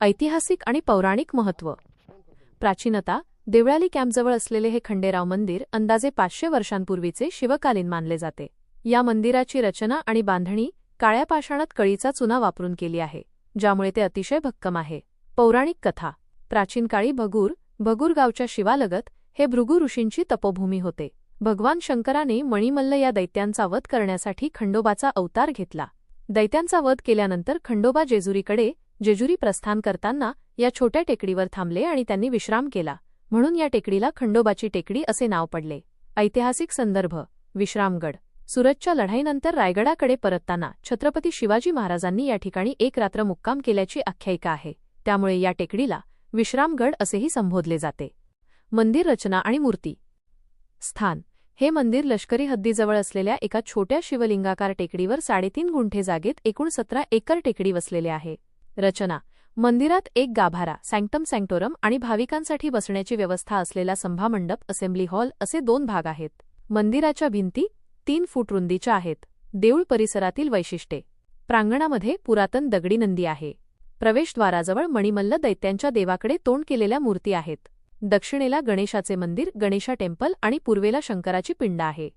ऐतिहासिक आणि पौराणिक महत्त्व प्राचीनता देवळाली कॅम्पजवळ असलेले हे खंडेराव मंदिर अंदाजे पाचशे वर्षांपूर्वीचे शिवकालीन मानले जाते. या मंदिराची रचना आणि बांधणी काळ्या पाषाणात कळीचा चुना वापरून केली आहे ज्यामुळे ते अतिशय भक्कम आहे. पौराणिक कथा. प्राचीन काळी भगूर भगूर गावच्या शिवालगत हे भृगु ऋषींची तपोभूमी होते. भगवान शंकराने मणिमल्ल या दैत्यांचा वध करण्यासाठी खंडोबाचा अवतार घेतला. दैत्यांचा वध केल्यानंतर खंडोबा जेजुरीकडे जेजुरी प्रस्थान करताना या छोट्या टेकडीवर थांबले आणि त्यांनी विश्राम केला. म्हणून या टेकडीला खंडोबाची टेकडी असे नाव पडले. ऐतिहासिक संदर्भ. विश्रामगड. सुरतच्या लढाईनंतर रायगडाकडे परतताना छत्रपती शिवाजी महाराजांनी या ठिकाणी एक रात्र मुक्काम केल्याची आख्यायिका आहे. त्यामुळे या टेकडीला विश्रामगड असेही संबोधले जाते. मंदिर रचना आणि मूर्ती. स्थान. हे मंदिर लष्करी हद्दीजवळ असलेल्या एका छोट्या शिवलिंगाकार टेकडीवर साडेतीन गुंठे जागेत एकूण सतरा एकर टेकडी वसलेले आहे. रचना. मंदिरात एक गाभारा सँक्टम सँक्टोरम आणि भाविकांसाठी बसण्याची व्यवस्था असलेला संभामंडप असेंब्ली हॉल असे दोन भाग आहेत. मंदिराच्या भिंती तीन फूट रुंदीच्या आहेत. देऊळ परिसरातील वैशिष्ट्ये. प्रांगणामध्ये पुरातन दगडी नंदी आहे. प्रवेशद्वाराजवळ मणिमल्ल दैत्यांच्या देवाकडे तोंड केलेल्या मूर्ती आहेत. दक्षिणेला गणेशाचे मंदिर गणेशा टेम्पल आणि पूर्वेला शंकराची पिंड आहे.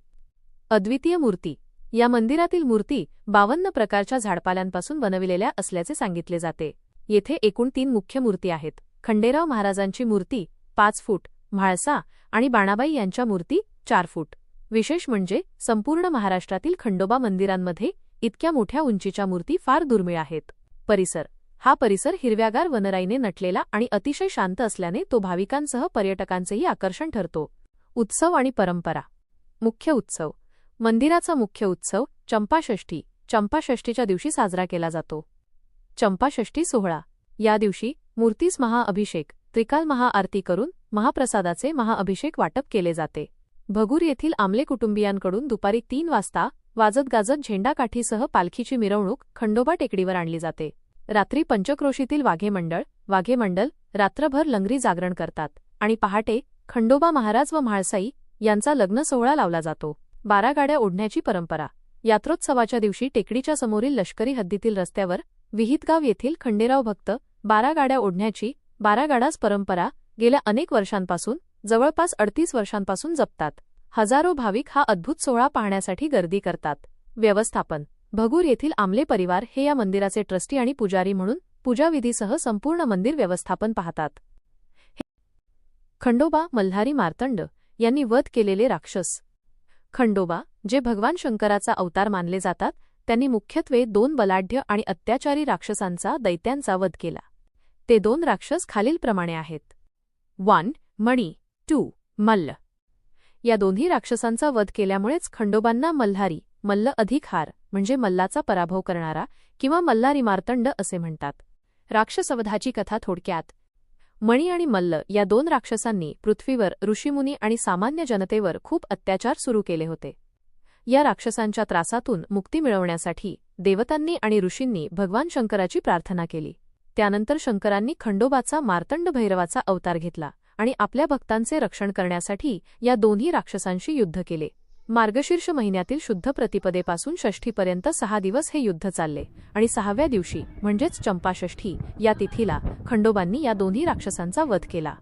अद्वितीय मूर्ती. या मंदिरातील मूर्ती बावन्न प्रकारच्या झाडपाल्यांपासून बनविलेल्या असल्याचे सांगितले जाते. येथे एकूण तीन मुख्य मूर्ती आहेत. खंडेराव महाराजांची मूर्ती पाच फूट म्हाळसा आणि बाणाबाई यांच्या मूर्ती चार फूट. विशेष म्हणजे संपूर्ण महाराष्ट्रातील खंडोबा मंदिरांमध्ये इतक्या मोठ्या उंचीच्या मूर्ती फार दुर्मिळ आहेत. परिसर. हा परिसर हिरव्यागार वनराईने नटलेला आणि अतिशय शांत असल्याने तो भाविकांसह पर्यटकांचेही आकर्षण ठरतो. उत्सव आणि परंपरा. मुख्य उत्सव. मंदिराचा मुख्य उत्सव चंपाषष्ठी. चंपाषष्ठीच्या दिवशी साजरा केला जातो. चंपाषष्ठी सोहळा. या दिवशी मूर्तीस महाअभिषेक त्रिकाल महाआरती करून महाप्रसादाचे महाअभिषेक वाटप केले जाते. भगूर येथील आमले कुटुंबियांकडून दुपारी तीन वाजता वाजत गाजत झेंडाकाठीसह पालखीची मिरवणूक खंडोबा टेकडीवर आणली जाते. रात्री पंचक्रोशीतील वाघे मंडळ वाघे मंडल रात्रभर लंगरी जागरण करतात आणि पहाटे खंडोबा महाराज व म्हाळसाई यांचा लग्न सोहळा लावला जातो. बारा गाड्या ओढण्याची परंपरा. यात्रोत्सवाच्या दिवशी टेकडीच्या समोरील लष्करी हद्दीतील रस्त्यावर विहितगाव येथील खंडेराव भक्त बारा गाड्या ओढण्याची बारा गाडाच परंपरा गेल्या अनेक वर्षांपासून जवळपास अडतीस वर्षांपासून जपतात. हजारो भाविक हा अद्भुत सोहळा पाहण्यासाठी गर्दी करतात. व्यवस्थापन. भगूर येथील आमले परिवार हे या मंदिराचे ट्रस्टी आणि पुजारी म्हणून पूजाविधीसह संपूर्ण मंदिर व्यवस्थापन पाहतात. खंडोबा मल्हारी मार्तंड यांनी वध केलेले राक्षस. खंडोबा जे भगवान शंकराचा अवतार मानले जातात त्यांनी मुख्यत्वे दोन बलाढ्य आणि अत्याचारी राक्षसांचा दैत्यांचा वध केला. ते दोन राक्षस खालीलप्रमाणे आहेत. वन मणी टू मल्ल. या दोन्ही राक्षसांचा वध केल्यामुळेच खंडोबांना मल्हारी मल्ल अधिक हार म्हणजे मल्लाचा पराभव करणारा किंवा मल्हारी मार्तंड असे म्हणतात. राक्षसवधाची कथा थोडक्यात. मणी आणि मल्ल या दोन राक्षसांनी पृथ्वीवर ऋषीमुनी आणि सामान्य जनतेवर खूप अत्याचार सुरू केले होते. या राक्षसांच्या त्रासातून मुक्ती मिळवण्यासाठी देवतांनी आणि ऋषींनी भगवान शंकराची प्रार्थना केली. त्यानंतर शंकरांनी खंडोबाचा मार्तंड भैरवाचा अवतार घेतला आणि आपल्या भक्तांचे रक्षण करण्यासाठी या दोन्ही राक्षसांशी युद्ध केले. मार्गशीर्ष महिन्यातील शुद्ध प्रतिपदेपासून षष्ठीपर्यंत सहा दिवस हे युद्ध चालले आणि सहाव्या दिवशी म्हणजेच चंपाषष्ठी या तिथीला खंडोबांनी या दोन्ही राक्षसांचा वध केला.